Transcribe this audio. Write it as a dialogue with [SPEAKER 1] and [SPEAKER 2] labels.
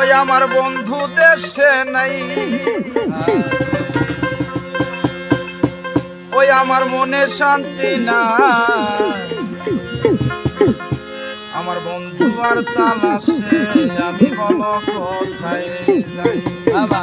[SPEAKER 1] ওই আমার বন্ধু দেশে নাই। ওই আমার মনে শান্তি না আমার বন্ধু আর তালাশে, আমি বলো কোথায় যাই?
[SPEAKER 2] বাবা।